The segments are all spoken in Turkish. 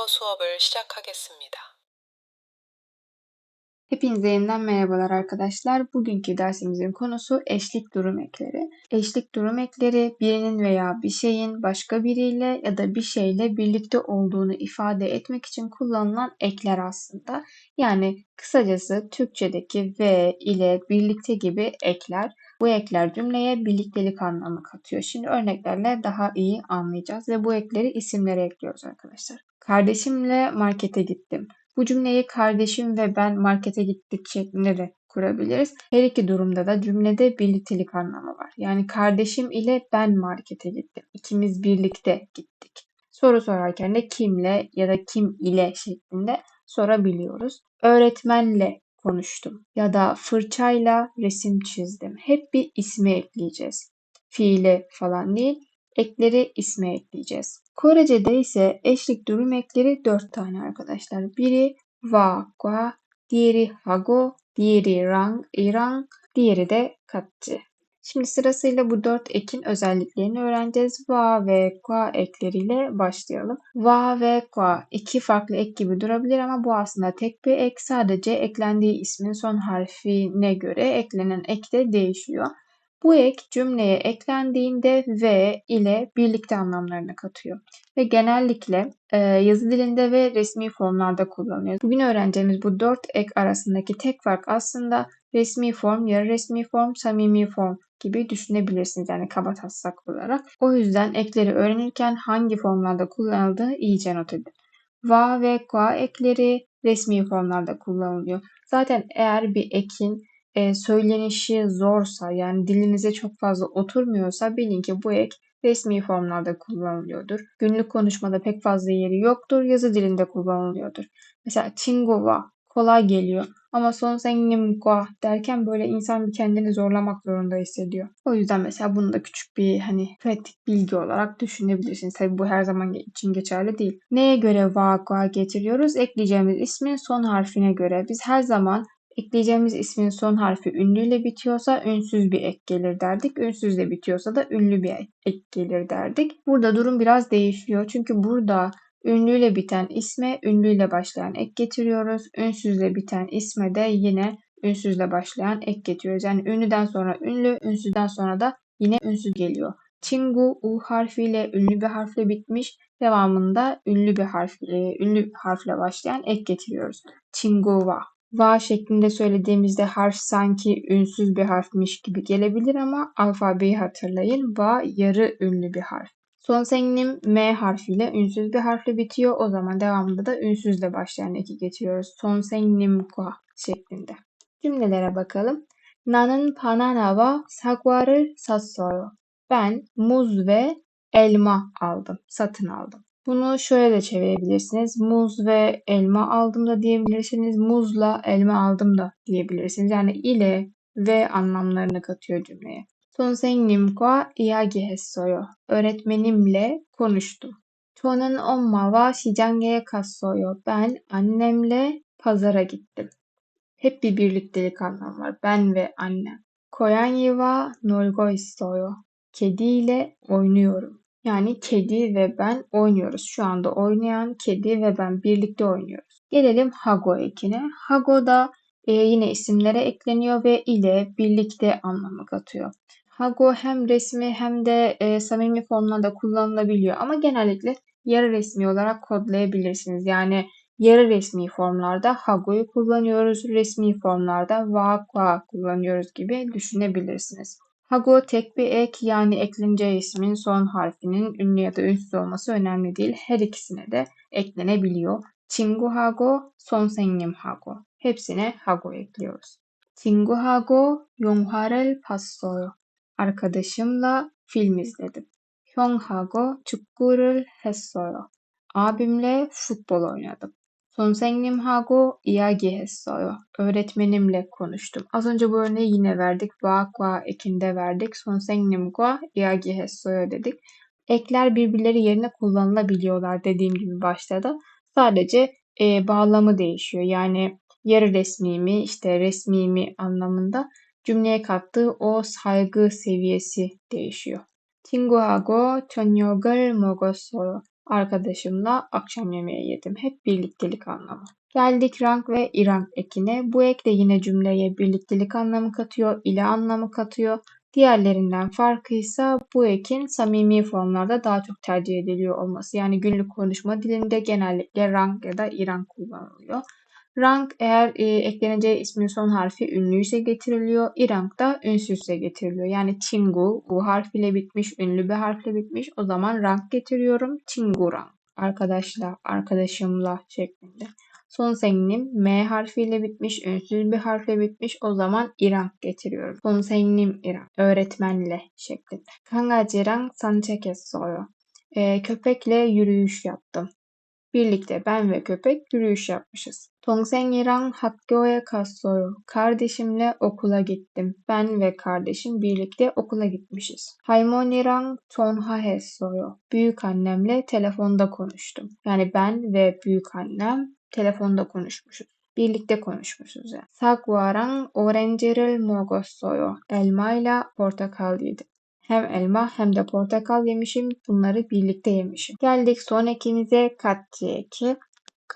한국어 수업을 시작하겠습니다. Hepinize yeniden merhabalar arkadaşlar. Bugünkü dersimizin konusu eşlik durum ekleri. Eşlik durum ekleri birinin veya bir şeyin başka biriyle ya da bir şeyle birlikte olduğunu ifade etmek için kullanılan ekler aslında. Yani kısacası Türkçedeki ve ile birlikte gibi ekler. Bu ekler cümleye birliktelik anlamı katıyor. Şimdi örneklerle daha iyi anlayacağız ve bu ekleri isimlere ekliyoruz arkadaşlar. Kardeşimle markete gittim. Bu cümleyi kardeşim ve ben markete gittik şeklinde de kurabiliriz. Her iki durumda da cümlede birliktelik anlamı var. Yani kardeşim ile ben markete gittim. İkimiz birlikte gittik. Soru sorarken de kimle ya da kim ile şeklinde sorabiliyoruz. Öğretmenle konuştum ya da fırçayla resim çizdim. Hep bir ismi ekleyeceğiz. Fiile falan değil, ekleri isme ekleyeceğiz. Korece'de ise eşlik durum ekleri 4 tane arkadaşlar. Biri wa, gwa, diğeri hago, diğeri rang, irang, diğeri de katçı. Şimdi sırasıyla bu dört ekin özelliklerini öğreneceğiz. Va ve qua ekleriyle başlayalım. Va ve qua iki farklı ek gibi durabilir ama bu aslında tek bir ek. Sadece eklendiği ismin son harfine göre eklenen ek de değişiyor. Bu ek cümleye eklendiğinde ve ile birlikte anlamlarını katıyor ve genellikle e, yazı dilinde ve resmi formlarda kullanılıyor. Bugün öğreneceğimiz bu dört ek arasındaki tek fark aslında resmi form, yarı resmi form, samimi form gibi düşünebilirsiniz yani kaba taslak olarak. O yüzden ekleri öğrenirken hangi formlarda kullanıldığı iyice not edin. Va ve qua ekleri resmi formlarda kullanılıyor. Zaten eğer bir ekin e, söylenişi zorsa yani dilinize çok fazla oturmuyorsa bilin ki bu ek resmi formlarda kullanılıyordur. Günlük konuşmada pek fazla yeri yoktur. Yazı dilinde kullanılıyordur. Mesela chingova kolay geliyor ama son sengimgua derken böyle insan bir kendini zorlamak zorunda hissediyor. O yüzden mesela bunu da küçük bir hani pratik bilgi olarak düşünebilirsiniz. Tabi bu her zaman için geçerli değil. Neye göre vakua getiriyoruz? Ekleyeceğimiz ismin son harfine göre. Biz her zaman Ekleyeceğimiz ismin son harfi ünlüyle bitiyorsa ünsüz bir ek gelir derdik. Ünsüzle bitiyorsa da ünlü bir ek gelir derdik. Burada durum biraz değişiyor. Çünkü burada ünlüyle biten isme ünlüyle başlayan ek getiriyoruz. Ünsüzle biten isme de yine ünsüzle başlayan ek getiriyoruz. Yani ünlüden sonra ünlü, ünsüzden sonra da yine ünsüz geliyor. Çingu U harfiyle ünlü bir harfle bitmiş. Devamında ünlü bir harf, ünlü harfle başlayan ek getiriyoruz. Çinguva va şeklinde söylediğimizde harf sanki ünsüz bir harfmiş gibi gelebilir ama alfabeyi hatırlayın. Va yarı ünlü bir harf. Son seminim M harfiyle ünsüz bir harfle bitiyor. O zaman devamında da ünsüzle başlayan eki getiriyoruz. Son seminim kwa şeklinde. Cümlelere bakalım. Nanın panana pananava sakvarı sassoru. Ben muz ve elma aldım, satın aldım. Bunu şöyle de çevirebilirsiniz. Muz ve elma aldım da diyebilirsiniz. Muzla elma aldım da diyebilirsiniz. Yani ile ve anlamlarını katıyor cümleye. Sonsennim kwa iagi hessoyo. Öğretmenimle konuştum. Chonen omma wa shijange'ye kassoyo. Ben annemle pazara gittim. Hep bir birliktelik anlam var. Ben ve annem. Koyanyi wa norgo istoyo. Kediyle oynuyorum. Yani kedi ve ben oynuyoruz. Şu anda oynayan kedi ve ben birlikte oynuyoruz. Gelelim Hago ekine. Hago da e, yine isimlere ekleniyor ve ile birlikte anlamı katıyor. Hago hem resmi hem de e, samimi formlarda kullanılabiliyor ama genellikle yarı resmi olarak kodlayabilirsiniz. Yani yarı resmi formlarda Hago'yu kullanıyoruz, resmi formlarda Wa kullanıyoruz gibi düşünebilirsiniz. Hago tek bir ek yani ekleneceği ismin son harfinin ünlü ya da ünsüz olması önemli değil. Her ikisine de eklenebiliyor. Chingu Hago, Son Sengim Hago. Hepsine Hago ekliyoruz. Chingu Hago, Yongharel Passoyo. Arkadaşımla film izledim. Hyung Hago, Çukkurul Hessoyo. Abimle futbol oynadım. 선생님하고 이야기했어요. Öğretmenimle konuştum. Az önce bu örneği yine verdik. Vakva ekinde verdik. 선생님과 이야기했어요 dedik. Ekler birbirleri yerine kullanılabiliyorlar dediğim gibi başta da. Sadece e, bağlamı değişiyor. Yani yarı resmi mi, işte resmi mi anlamında cümleye kattığı o saygı seviyesi değişiyor. 친구하고 저녁을 먹었어요. Arkadaşımla akşam yemeği yedim. Hep birliktelik anlamı. Geldik rank ve irank ekine. Bu ek de yine cümleye birliktelik anlamı katıyor, ile anlamı katıyor. Diğerlerinden farkıysa bu ekin samimi formlarda daha çok tercih ediliyor olması. Yani günlük konuşma dilinde genellikle rank ya da irank kullanılıyor. Rank eğer e, ekleneceği ismin son harfi ünlüyse getiriliyor. İrank da ünsüzse getiriliyor. Yani Çingu U harfiyle bitmiş, ünlü bir harfle bitmiş. O zaman rank getiriyorum. Çingu rank. Arkadaşla, arkadaşımla şeklinde. Son senglim M harfiyle bitmiş, ünsüz bir harfle bitmiş. O zaman İrank getiriyorum. Son senglim İrank. Öğretmenle şeklinde. Kangaciran sançekes soru. E, köpekle yürüyüş yaptım. Birlikte ben ve köpek yürüyüş yapmışız. 동생이랑 학교에 갔어요. Kardeşimle okula gittim. Ben ve kardeşim birlikte okula gitmişiz. 할머니랑 통화했어요. Büyük annemle telefonda konuştum. Yani ben ve büyük annem telefonda konuşmuşuz. Birlikte konuşmuşuz yani. 사과랑 오렌지를 먹었어요. Elmayla portakal yedim. Hem elma hem de portakal yemişim. Bunları birlikte yemişim. Geldik son ekimize katçı eki.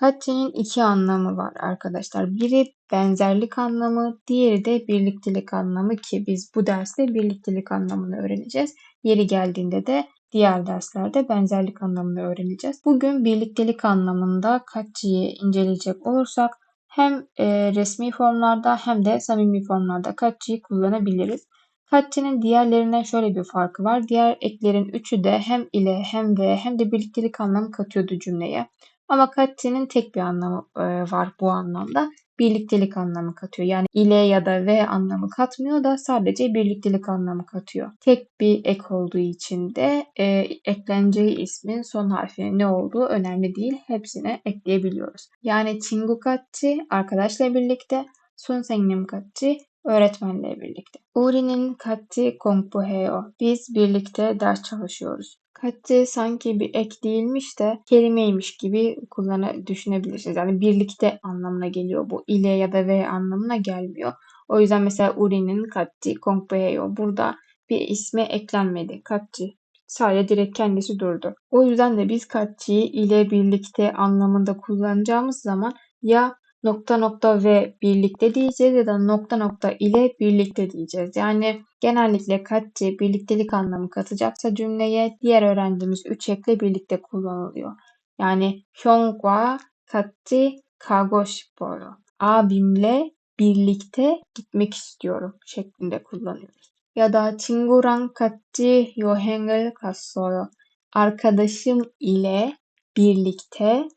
Katçının iki anlamı var arkadaşlar. Biri benzerlik anlamı, diğeri de birliktelik anlamı ki biz bu derste birliktelik anlamını öğreneceğiz. Yeri geldiğinde de diğer derslerde benzerlik anlamını öğreneceğiz. Bugün birliktelik anlamında katçıyı inceleyecek olursak hem e, resmi formlarda hem de samimi formlarda katçıyı kullanabiliriz. Katçının diğerlerinden şöyle bir farkı var. Diğer eklerin üçü de hem ile hem ve hem de birliktelik anlamı katıyordu cümleye. Ama kat'inin tek bir anlamı e, var bu anlamda. Birliktelik anlamı katıyor. Yani ile ya da ve anlamı katmıyor da sadece birliktelik anlamı katıyor. Tek bir ek olduğu için de e, ekleneceği ismin son harfinin ne olduğu önemli değil. Hepsine ekleyebiliyoruz. Yani Chingukatchi arkadaşla birlikte, Sunsengnimkatchi katçi öğretmenle birlikte. Uri'nin kat'i kongpuheo. Biz birlikte ders çalışıyoruz. Kat'i sanki bir ek değilmiş de kelimeymiş gibi kullana düşünebilirsiniz. Yani birlikte anlamına geliyor bu. ile ya da ve anlamına gelmiyor. O yüzden mesela Uri'nin Kat'i Kongbeyo burada bir isme eklenmedi. Kat'i sadece direkt kendisi durdu. O yüzden de biz Kat'i ile birlikte anlamında kullanacağımız zaman ya nokta nokta ve birlikte diyeceğiz ya da nokta nokta ile birlikte diyeceğiz. Yani genellikle katçı birliktelik anlamı katacaksa cümleye diğer öğrendiğimiz üç ekle birlikte kullanılıyor. Yani 형과 같이 가고 싶어요. Abimle birlikte gitmek istiyorum şeklinde kullanıyoruz. Ya da 친구랑 같이 여행을 갔어요. Arkadaşım ile birlikte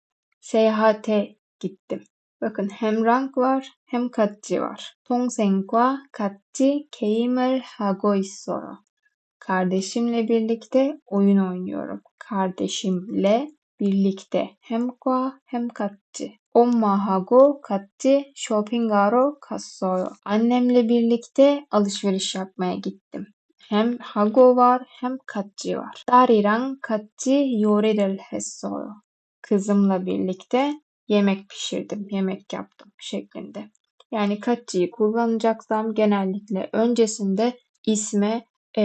seyahate gittim. Bakın hem rank var hem katçı var. 동생과 같이 게임을 하고 있어요. Kardeşimle birlikte oyun oynuyorum. Kardeşimle birlikte hem과 hem katçı. 엄마하고 같이 쇼핑하러 갔어요. Annemle birlikte alışveriş yapmaya gittim. Hem hago var hem katçı var. 딸이랑 같이 요리를 했어요. Kızımla birlikte yemek pişirdim, yemek yaptım şeklinde. Yani katçıyı kullanacaksam genellikle öncesinde isme e,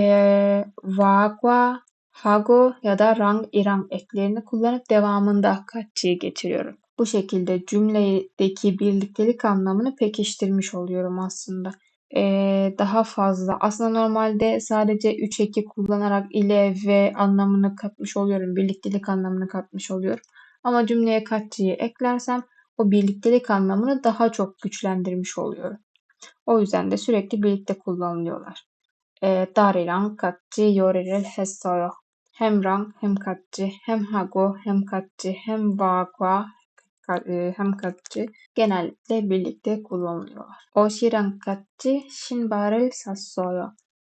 vagwa, hago ya da rang irang eklerini kullanıp devamında katçıyı getiriyorum. Bu şekilde cümledeki birliktelik anlamını pekiştirmiş oluyorum aslında. Ee, daha fazla. Aslında normalde sadece 3 eki kullanarak ile ve anlamını katmış oluyorum. Birliktelik anlamını katmış oluyorum. Ama cümleye katçıyı eklersem o birliktelik anlamını daha çok güçlendirmiş oluyorum. O yüzden de sürekli birlikte kullanılıyorlar. E, Dariran katçı yorerel hessoyo. Hem ran hem katçı hem hago hem katçı hem vagva e, hem katçı genellikle birlikte kullanılıyorlar. Oshiran katçı shinbarel sassoyo.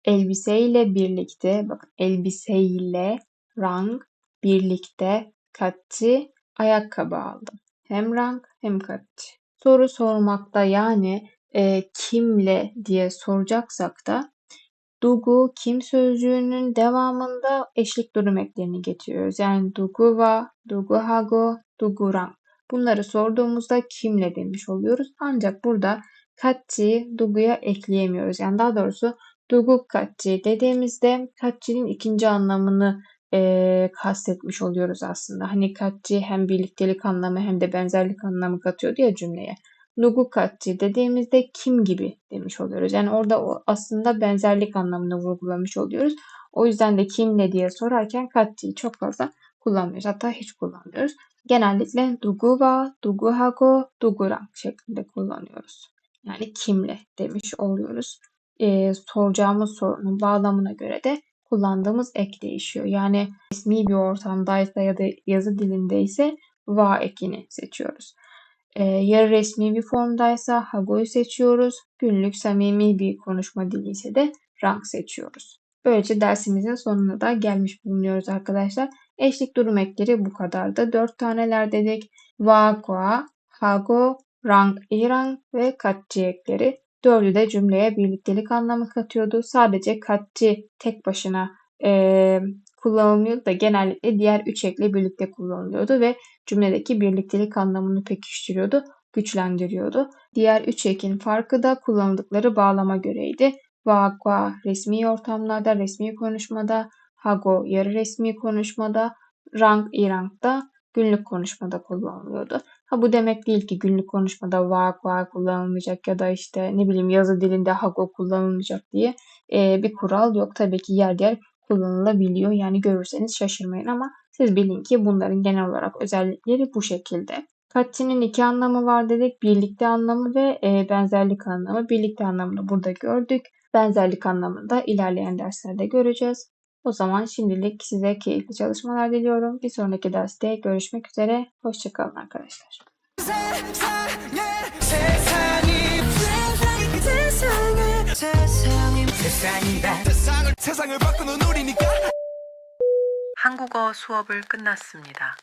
Elbiseyle birlikte, bakın elbiseyle rang birlikte katçı ayakkabı aldım. Hem rank hem katçı. Soru sormakta yani e, kimle diye soracaksak da Dugu kim sözcüğünün devamında eşlik durum eklerini getiriyoruz. Yani duguwa, duguhago, dugurang. Bunları sorduğumuzda kimle demiş oluyoruz. Ancak burada katçı duguya ekleyemiyoruz. Yani daha doğrusu dugu katçı dediğimizde katçının ikinci anlamını e, kastetmiş oluyoruz aslında. Hani katçı hem birliktelik anlamı hem de benzerlik anlamı katıyordu ya cümleye. Nugu katçı dediğimizde kim gibi demiş oluyoruz. Yani orada o aslında benzerlik anlamını vurgulamış oluyoruz. O yüzden de kimle diye sorarken katçıyı çok fazla kullanmıyoruz. Hatta hiç kullanmıyoruz. Genellikle dugu wa, dugu hago, duguran şeklinde kullanıyoruz. Yani kimle demiş oluyoruz. Ee, soracağımız sorunun bağlamına göre de kullandığımız ek değişiyor. Yani resmi bir ortamdaysa ya da yazı dilinde ise va ekini seçiyoruz. Ee, yarı resmi bir formdaysa hago'yu seçiyoruz. Günlük samimi bir konuşma dili ise de rank seçiyoruz. Böylece dersimizin sonuna da gelmiş bulunuyoruz arkadaşlar. Eşlik durum ekleri bu kadardı. Dört taneler dedik. Va, qua, hago, rang, irang ve katçı ekleri. Dördü de cümleye birliktelik anlamı katıyordu. Sadece katçı tek başına eee kullanılmıyordu da genellikle diğer üç ekle birlikte kullanılıyordu ve cümledeki birliktelik anlamını pekiştiriyordu, güçlendiriyordu. Diğer üç ekin farkı da kullanıldıkları bağlama göreydi. Va, qua resmi ortamlarda, resmi konuşmada, hago yarı resmi konuşmada, rang, irang da günlük konuşmada kullanılıyordu. Ha bu demek değil ki günlük konuşmada va, qua kullanılmayacak ya da işte ne bileyim yazı dilinde hago kullanılmayacak diye e, bir kural yok. Tabii ki yer yer kullanılabiliyor. Yani görürseniz şaşırmayın ama siz bilin ki bunların genel olarak özellikleri bu şekilde. Katçının iki anlamı var dedik. Birlikte anlamı ve e, benzerlik anlamı. Birlikte anlamını burada gördük. Benzerlik anlamını da ilerleyen derslerde göreceğiz. O zaman şimdilik size keyifli çalışmalar diliyorum. Bir sonraki derste görüşmek üzere. Hoşçakalın arkadaşlar. 세상에 세상이 세상에 세상이 세상이다 세상을 세상을 바꾸는 우리니까 한국어 수업을 끝났습니다.